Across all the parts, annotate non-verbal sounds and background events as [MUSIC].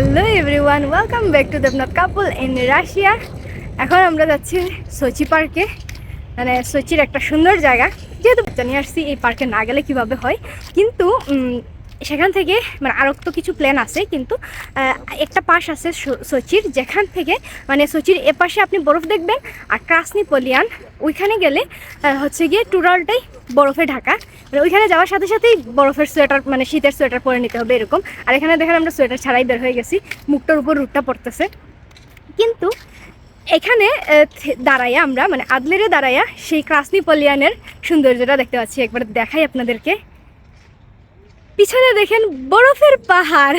Hello everyone welcome back to Debnath couple in Russia এখন আমরা যাচ্ছি সোচি পার্কে মানে সচির একটা সুন্দর জায়গা। যেহেতু জানি আসছি, এই পার্কে না গেলে কীভাবে হয়? কিন্তু সেখান থেকে মানে আরও তো কিছু প্ল্যান আছে, কিন্তু একটা পাশ আছে সোচির, যেখান থেকে মানে সোচির এপাশে আপনি বরফ দেখবেন আর ক্রাসনি পলিয়ান ওইখানে গেলে হচ্ছে গিয়ে টুরালটাই বরফে ঢাকা। মানে ওইখানে যাওয়ার সাথে সাথেই বরফের সোয়েটার মানে শীতের সোয়েটার পরে নিতে হবে এরকম। আর এখানে দেখেন আমরা সোয়েটার ছাড়াই বের হয়ে গেছি, মুখটার উপর রুটটা পড়তেছে। কিন্তু, এখানে দাঁড়াইয়া আমরা মানে আদলেরে দাঁড়াইয়া সেই ক্রাসনি পলিয়ানের সৌন্দর্যটা দেখতে পাচ্ছি। একবার দেখাই আপনাদেরকে। পিছনে দেখেন বরফের পাহাড়।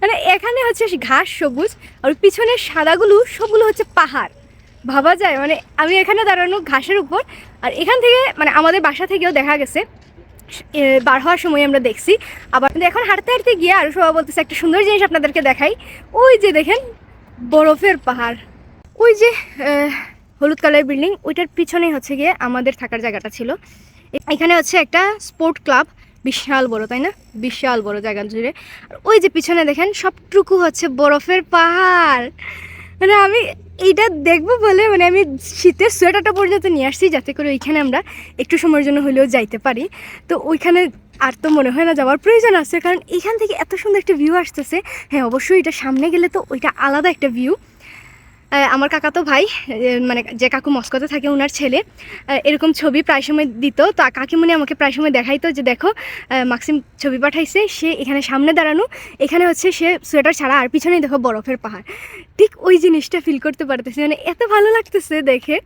মানে এখানে হচ্ছে ঘাস সবুজ, আর পিছনের সাদাগুলো সবগুলো হচ্ছে পাহাড়। ভাবা যায় মানে আমি এখানে দাঁড়ানো ঘাসের উপর, আর এখান থেকে মানে আমাদের বাসা থেকেও দেখা গেছে। বার হওয়ার সময় আমরা দেখছি। আবার এখন হাঁটতে হাঁটতে গিয়ে আরও সবাই বলতেছে, একটা সুন্দর জিনিস আপনাদেরকে দেখাই। ওই যে দেখেন বরফের পাহাড়। ওই যে হলুদ কালার বিল্ডিং, ওইটার পিছনেই হচ্ছে গিয়ে আমাদের থাকার জায়গাটা ছিল। এখানে হচ্ছে একটা স্পোর্ট ক্লাব। বিশাল বড়, তাই না? বিশাল বড় জায়গা জুড়ে। আর ওই যে পিছনে দেখেন, সবটুকু হচ্ছে বরফের পাহাড়। মানে আমি এইটা দেখব বলে মানে আমি শীতের সোয়েটারটা পর্যন্ত নিয়ে আসছি, যাতে করে ওইখানে আমরা একটু সময়ের জন্য হলেও যাইতে পারি। তো ওইখানে আর তো মনে হয় না যাওয়ার প্রয়োজন আছে, কারণ এখান থেকে এত সুন্দর একটা ভিউ আসতেছে। হ্যাঁ অবশ্যই এটা সামনে গেলে তো ওইটা আলাদা একটা ভিউ আমার কাকা তো ভাই মানে যে কাকু মস্কোতে থাকে ওনার ছেলে এরকম ছবি প্রায় সময় দিত। তো কাকিমুনি আমাকে প্রায় সময় দেখাইতো যে দেখো মাক্সিম ছবি পাঠাইছে, সে এখানে সামনে দাঁড়ানো, এখানে হচ্ছে সে সোয়েটার ছাড়া আর পিছনেই দেখো বরফের পাহাড়। ঠিক ওই জিনিসটা ফিল করতে পারতেছে মানে এত ভালো লাগতেছে দেখে।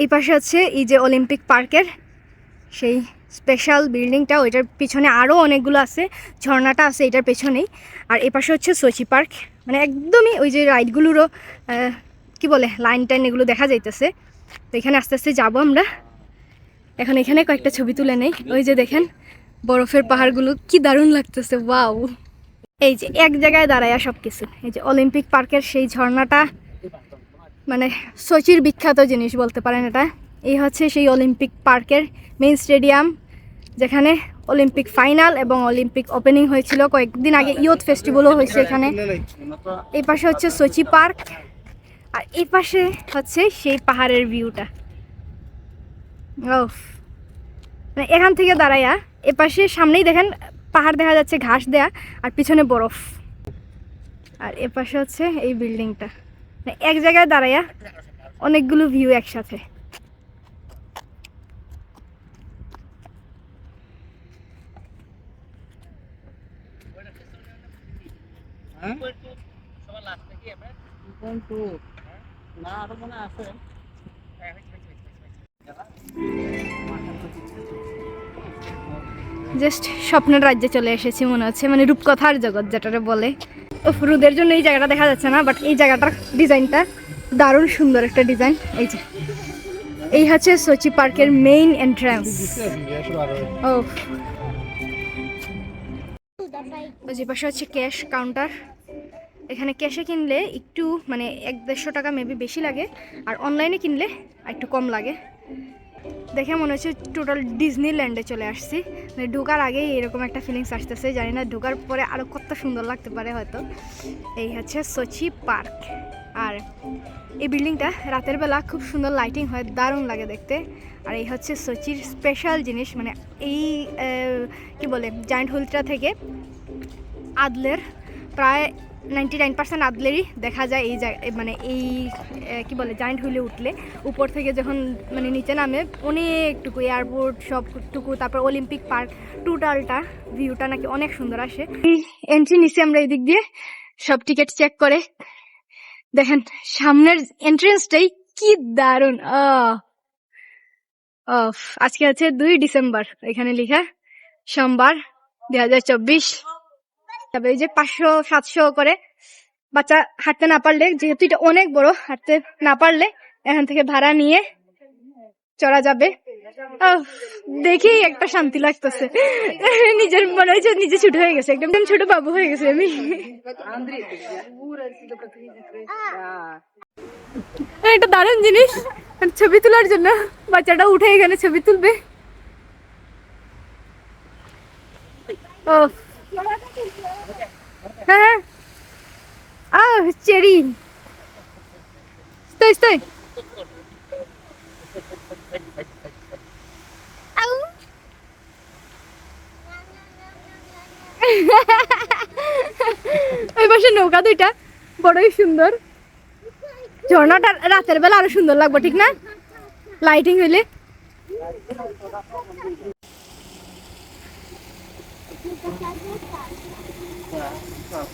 এই পাশে হচ্ছে এই যে অলিম্পিক পার্কের সেই স্পেশাল বিল্ডিংটা, ওইটার পিছনে আরও অনেকগুলো আছে, ঝর্ণাটা আছে এটার পেছনেই। আর এপাশে হচ্ছে সোচি পার্ক মানে একদমই ওই যে রাইডগুলোরও কি বলে, লাইন টাইন এগুলো দেখা যাইতেছে। তো এখানে আস্তে আস্তে যাব আমরা। এখন এখানে কয়েকটা ছবি তুলে নেই। ওই যে দেখেন, বরফের পাহাড়গুলো, কি দারুণ লাগতেছে, ওয়াও। এই যে এক জায়গায় দাঁড়ায় সব কিছু এই যে অলিম্পিক পার্কের সেই ঝর্ণাটা মানে সোচির বিখ্যাত জিনিস বলতে পারেন এটা। এই হচ্ছে সেই অলিম্পিক পার্কের মেইন স্টেডিয়াম। যেখানে অলিম্পিক ফাইনাল এবং অলিম্পিক ওপেনিং হয়েছিল, কয়েকদিন আগে ইয়ুথ ফেস্টিভ্যালও হয়েছে এখানে। এই পাশে হচ্ছে সোচি পার্ক, আর এই পাশে হচ্ছে সেই পাহাড়ের ভিউটা। মানে এখান থেকে দাঁড়াইয়া এ পাশে সামনেই দেখেন, পাহাড় দেখা যাচ্ছে, ঘাস দেয়া, আর পিছনে বরফ। আর এ পাশে হচ্ছে এই বিল্ডিংটা। মানে এক জায়গায় দাঁড়াইয়া অনেকগুলো ভিউ একসাথে। না মনে আছে। জাস্ট স্বপ্নের রাজ্যে চলে এসেছি মনে হচ্ছে মানে রূপকথার জগৎ যেটারে বলে। রোদের জন্য এই জায়গাটা দেখা যাচ্ছে না বাট এই জায়গাটার ডিজাইনটা দারুণ সুন্দর একটা ডিজাইন। এই যে, এই হচ্ছে সোচি পার্কের মেইন এন্ট্রান্স ও। যে পাশে হচ্ছে ক্যাশ কাউন্টার এখানে ক্যাশে কিনলে একটু মানে এক দেড়শো টাকা মেবি বেশি লাগে, আর অনলাইনে কিনলে একটু কম লাগে। দেখে মনে হচ্ছে টোটাল ডিজনি ল্যান্ডে চলে আসছি। মানে ঢোকার আগেই এরকম একটা ফিলিংস আসতেছে, জানি না ঢোকার পরে আরও কত সুন্দর লাগতে পারে হয়তো। এই হচ্ছে সচি পার্ক আর এই বিল্ডিংটা রাতের বেলা খুব সুন্দর লাইটিং হয়, দারুণ লাগে দেখতে। আর এই হচ্ছে সচির স্পেশাল জিনিস মানে এই কি বলে জায়েন্ট হুলটা থেকে আদলের প্রায় নাইনটি নাইন পার্সেন্ট আদলেরই দেখা যায় এই মানে এই কি বলে, জয়েন্ট হুইলে উঠলে। উপর থেকে যখন মানে নিচে নামে, অনেকটুকু এয়ারপোর্ট সবটুকু, তারপর অলিম্পিক পার্ক, টোটালটা ভিউটা নাকি অনেক সুন্দর আসে। এন্ট্রি নিচে আমরা এদিক দিয়ে সব টিকিট চেক করে। দেখেন, সামনের এন্ট্রেন্সটাই কি দারুণ আজকে আছে দুই ডিসেম্বর, এখানে লেখা, সোমবার দুই হাজার চব্বিশ। তবে এই যে পাঁচশো, সাতশো করে বাচ্চা হাঁটতে না পারলে, যেহেতু এটা অনেক বড়, হাঁটতে না পারলে এখান থেকে ভাড়া নিয়ে চড়া যাবে। দেখেই একটা শান্তি লাগতেছে। [LAUGHS] নিজের মনে হচ্ছে নিজে ছোট হয়ে গেছে, একদম ছোট বাবু হয়ে গেছে আমি। এটা দারুণ জিনিস। ছবি তোলার জন্য বাচ্চাটা উঠে এখানে ছবি তুলবে। ও চেরি। স্টই স্টই। আউ। ওই পাশে নৌকা দুইটা, বড়ই সুন্দর। ঝর্ণাটা রাতের বেলা আরও সুন্দর লাগবে, ঠিক না? লাইটিং হইলে। আমরা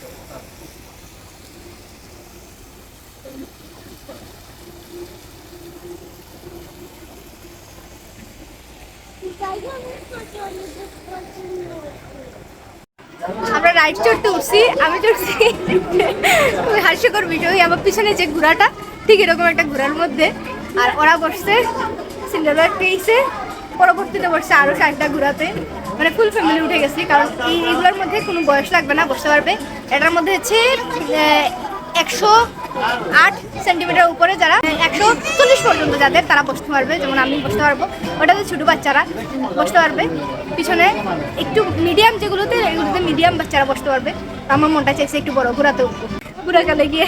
রাইড চড়তে উঠছি, আমি চড়ছি ওই হাস্যকর ওই আমার পিছনে যে ঘোড়াটা, ঠিক এরকম একটা ঘোড়ার মধ্যে। আর ওরা বসছে সিন্ডারব্যাগ পেয়েছে পরবর্তীতে বসছে আরও চারটা ঘোরাতে মানে ফুল ফ্যামিলি উঠে গেছি, কারণ এই এইগুলোর মধ্যে কোনো বয়স লাগবে না বসতে পারবে। এটার মধ্যে হচ্ছে একশো আট সেন্টিমিটার উপরে যারা একশো চল্লিশ পর্যন্ত যাদের, তারা বসতে পারবে, যেমন আমি বসতে পারব। ওটাতে ছোটো বাচ্চারা, বসতে পারবে। পিছনে একটু মিডিয়াম যেগুলোতে এগুলোতে মিডিয়াম বাচ্চারা বসতে পারবে। আমার মনটা চাইছে একটু বড়, ঘোরাতে ঘোরাকালে গিয়ে।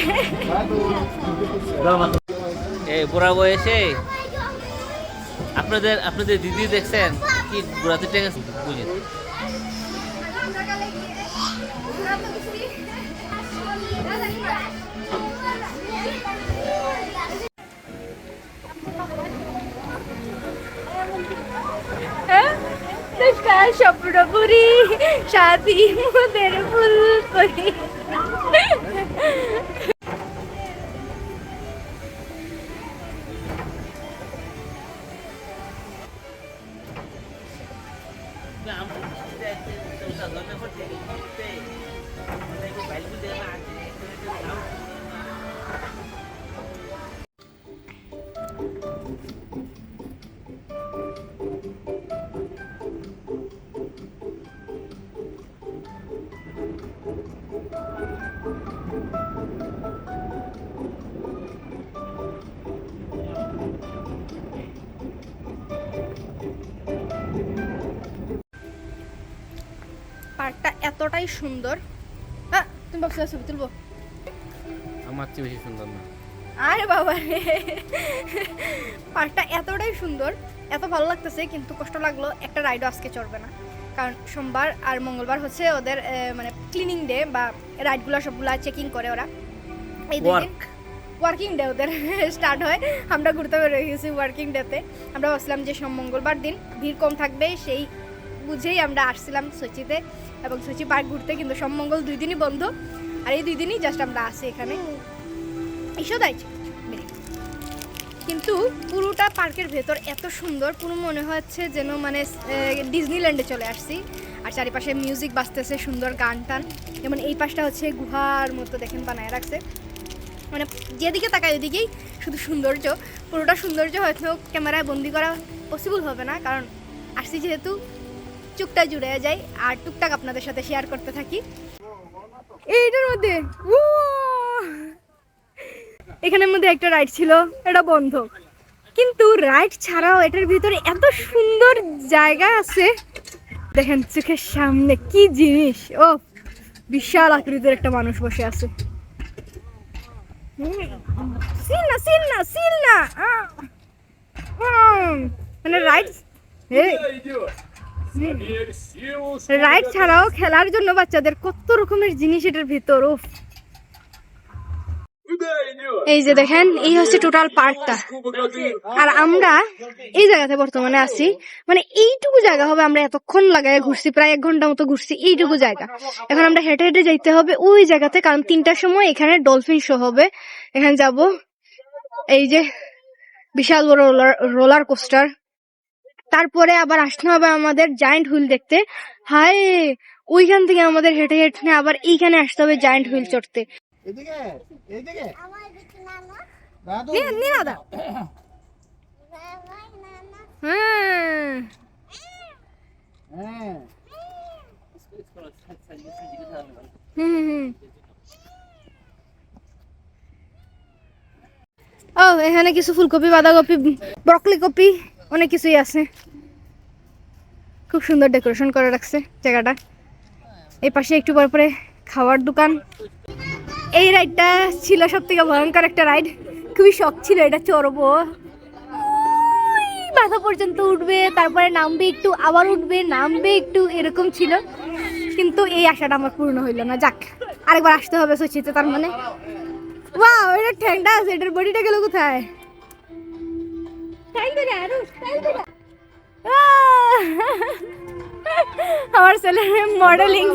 এই বুড়া বয়সে? আপনাদের আপনাদের দিদি দেখছেন? কি বুড়াতে টেকে বুঝেন হ্যাঁ? স্বপ্নপুরি সাথী মোদের ফুল করি এতটাই সুন্দর। আহ, তুমি ভাবছ ছবি তুলবো? আমার চেয়ে বেশি সুন্দর না। আরে বাবা রে। পার্কটা এতটাই সুন্দর এত ভালো লাগতেছে কিন্তু কষ্ট লাগল একটা রাইডও আজকে চড়বে না। কারণ সোমবার আর মঙ্গলবার হচ্ছে ওদের মানে ক্লিনিং ডে বা রাইডগুলো সবগুলা চেকিং করে ওরা। এই দুই দিন ওয়ার্কিং ডে ওদের [LAUGHS] স্টার্ট হয়। আমরা ঘুরতে বেরোয় গেছি ওয়ার্কিং ডেতে আমরা ভাবছিলাম যে সোম মঙ্গলবার দিন ভিড় কম থাকবে সেই বুঝেই আমরা আসছিলাম সচিতে এবং সচি পার্ক ঘুরতে, কিন্তু সোম মঙ্গল দুই দিনই বন্ধ। আর এই দুই দিনই জাস্ট আমরা আসি এখানে। এসো দাইছে কিন্তু পুরোটা পার্কের ভেতর এত সুন্দর, পুরো মনে হচ্ছে যেন মানে ডিজনিল্যান্ডে চলে আসছি। আর চারিপাশে মিউজিক বাজতেছে, সুন্দর গান টান যেমন এই পাশটা হচ্ছে গুহার মতো দেখেন বানায় রাখছে। মানে যেদিকে তাকায় ওইদিকেই শুধু সৌন্দর্য। পুরোটা সৌন্দর্য হয়তো ক্যামেরায় বন্দি করা পসিবল হবে না, কারণ আসছি যেহেতু চুকটা জুড়ে যায় আর টুকটাক আপনাদের সাথে শেয়ার করতে থাকি। এইটার মধ্যে? এখানের মধ্যে একটা রাইড ছিল এটা বন্ধ। কিন্তু রাইড ছাড়াও এটার ভিতরে এত সুন্দর জায়গা আছে। দেখেন চোখের সামনে কি জিনিস ও বিশাল আকৃতির একটা মানুষ বসে আছে। সিল না সিল না সিল না! আহ! হুম, মানে রাইড রাইড ছাড়াও খেলার জন্য বাচ্চাদের কত রকমের জিনিস এটার ভিতর, উফ। এই যে দেখেন, এই হচ্ছে টোটাল পার্কটা আর আমরা এই জায়গাতে বর্তমানে আছি মানে এইটুকু জায়গা হবে, আমরা এতক্ষণ লাগায় ঘুরছি, প্রায় এক ঘণ্টা মতো ঘুরছি, এইটুকু জায়গা। এখন আমরা হেঁটে হেঁটে যাইতে হবে ওই জায়গাতে, কারণ তিনটার সময় এখানে ডলফিন শো হবে। এখানে যাব, এই যে বিশাল বড় রোলার কোস্টার তারপরে আবার আসতে হবে আমাদের জায়েন্ট হুইল দেখতে। হায় ওইখান থেকে আমাদের হেঁটে হেঁটে আবার এইখানে আসতে হবে জায়েন্ট হুইল চড়তে। হ্যাঁ। হ্যাঁ। হুম হুম, হুম। ও এখানে কিছু ফুলকপি বাঁধাকপি ব্রকলি কপি অনেক কিছুই আছে। খুব সুন্দর ডেকোরেশন করে রাখছে জায়গাটা। এই পাশে একটু পর পরে খাওয়ার দোকান। এই রাইডটা ছিল সব থেকে ভয়ঙ্কর একটা রাইড খুবই শখ ছিল এটা চড়বো। মাথা পর্যন্ত উঠবে, তারপরে নামবে একটু, আবার উঠবে, নামবে একটু, এরকম ছিল। কিন্তু এই আশাটা আমার পূর্ণ হইল না। যাক, আরেকবার আসতে হবে সচিতে, তার মানে। ওয়াও এটা ঠ্যাংটা আছে, এটার বডিটা গেল কোথায়? স্টাইল করে আরও স্টাইল করে আহ! আমার ছেলে মডেলিং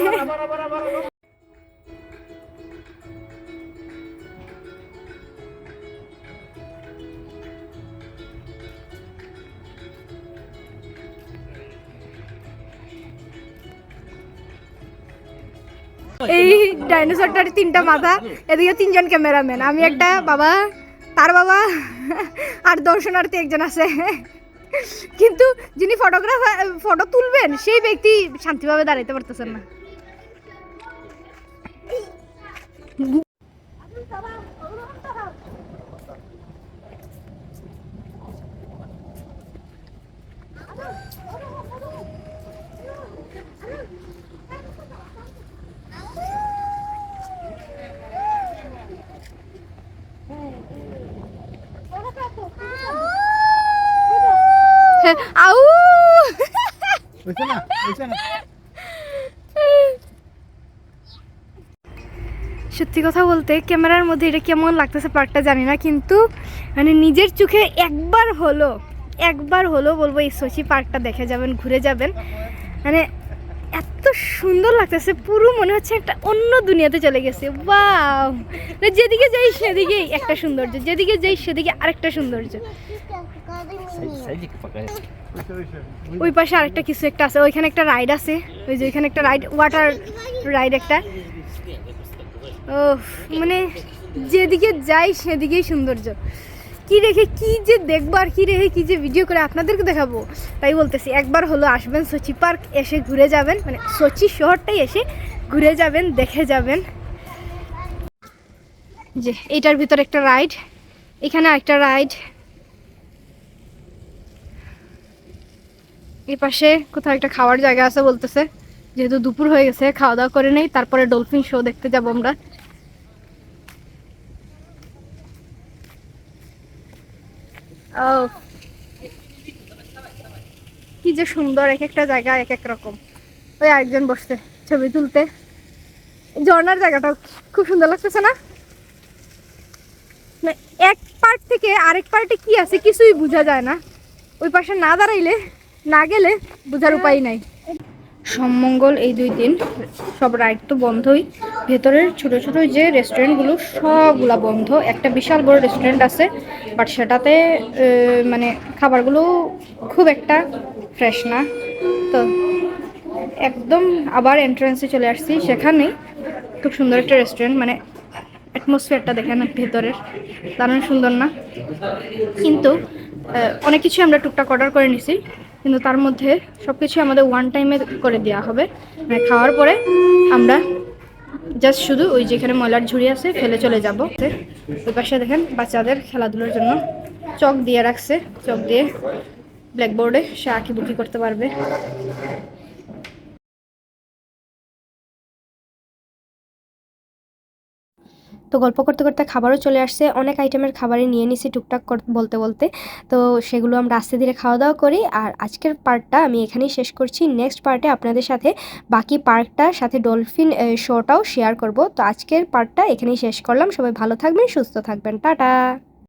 এই ডাইনোসরটার তিনটা মাথা এদিকে তিনজন ক্যামেরাম্যান আমি একটা বাবা তার বাবা আর দর্শনার্থী একজন আছে। কিন্তু যিনি ফটোগ্রাফার ফটো তুলবেন, সেই ব্যক্তি শান্তিভাবে দাঁড়াইতে পারতেছেন না আউ হয়েছে না হয়েছে না সত্যি কথা বলতে ক্যামেরার মধ্যে এটা কেমন লাগতেছে পার্কটা জানি না, কিন্তু মানে নিজের চোখে একবার হলো একবার হলো বলব এই সচি পার্কটা দেখে যাবেন, ঘুরে যাবেন। মানে এত সুন্দর লাগতেছে, পুরো মনে হচ্ছে একটা অন্য দুনিয়াতে চলে গেছে। বাও যেদিকে যাই সেদিকেই একটা সৌন্দর্য, যেদিকে যাই সেদিকে আরেকটা সৌন্দর্য। ওই পাশে আরেকটা কিছু একটা আছে, ওইখানে একটা রাইড আছে, ওই যে ওইখানে একটা রাইড, ওয়াটার রাইড একটা। ও মানে যেদিকে যাই সেদিকেই সৌন্দর্য। কি রেখে কি যে দেখব আর কি রেখে কি যে ভিডিও করে আপনাদেরকে দেখাবো, তাই বলতেছি, একবার হলো আসবেন সচি পার্ক এসে ঘুরে যাবেন মানে সচি শহরটাই এসে ঘুরে যাবেন, দেখে যাবেন। যে এইটার ভিতর একটা রাইড এখানে একটা রাইড এই পাশে কোথাও একটা খাওয়ার জায়গা আছে বলতেছে, যেহেতু দুপুর হয়ে গেছে খাওয়া দাওয়া করে নেই, তারপরে ডলফিন শো দেখতে যাব আমরা। ও। কি যে সুন্দর এক একটা জায়গা এক এক রকম। ওই আরেকজন বসতে ছবি তুলতে। ঝর্নার জায়গাটা খুব সুন্দর লাগতেছে না? এক পার্ট থেকে আরেক পার্টে কি আছে কিছুই বোঝা যায় না। ওই পাশে না দাঁড়াইলে না গেলে বোঝার উপায় নাই। সম্মঙ্গল এই দুই দিন সব রাইড তো বন্ধই। ভেতরের ছোট ছোট যে রেস্টুরেন্টগুলো সবগুলা বন্ধ। একটা বিশাল বড় রেস্টুরেন্ট আছে বাট সেটাতে মানে খাবারগুলো খুব একটা ফ্রেশ না। তো একদম আবার এন্ট্রান্সে চলে আসছি। সেখানেই খুব সুন্দর একটা রেস্টুরেন্ট মানে অ্যাটমসফিয়ারটা দেখেন ভেতরের। দারুণ সুন্দর না? কিন্তু অনেক কিছু আমরা টুকটাক অর্ডার করে নিছি। কিন্তু তার মধ্যে সব কিছু আমাদের ওয়ান টাইমে করে দেওয়া হবে। মানে খাওয়ার পরে আমরা জাস্ট শুধু ওই যেখানে ময়লার ঝুড়ি আছে ফেলে চলে যাব। ওই পাশে দেখেন বাচ্চাদের খেলাধুলোর জন্য চক দিয়ে রাখছে। চক দিয়ে ব্ল্যাকবোর্ডে সে আঁকি বুকি করতে পারবে। তো গল্প করতে করতে খাবারও চলে আসছে। অনেক আইটেমের খাবারই নিয়ে নিছি টুকটাক বলতে বলতে। তো সেগুলো আমরা আস্তে ধীরে খাওয়া দাওয়া করি। আর আজকের পার্টটা আমি এখানেই শেষ করছি। নেক্সট পার্টে আপনাদের সাথে বাকি পার্কটার সাথে ডলফিন শোটাও শেয়ার করব। তো আজকের পার্টটা এখানেই শেষ করলাম। সবাই ভালো থাকবেন, সুস্থ থাকবেন। টাটা!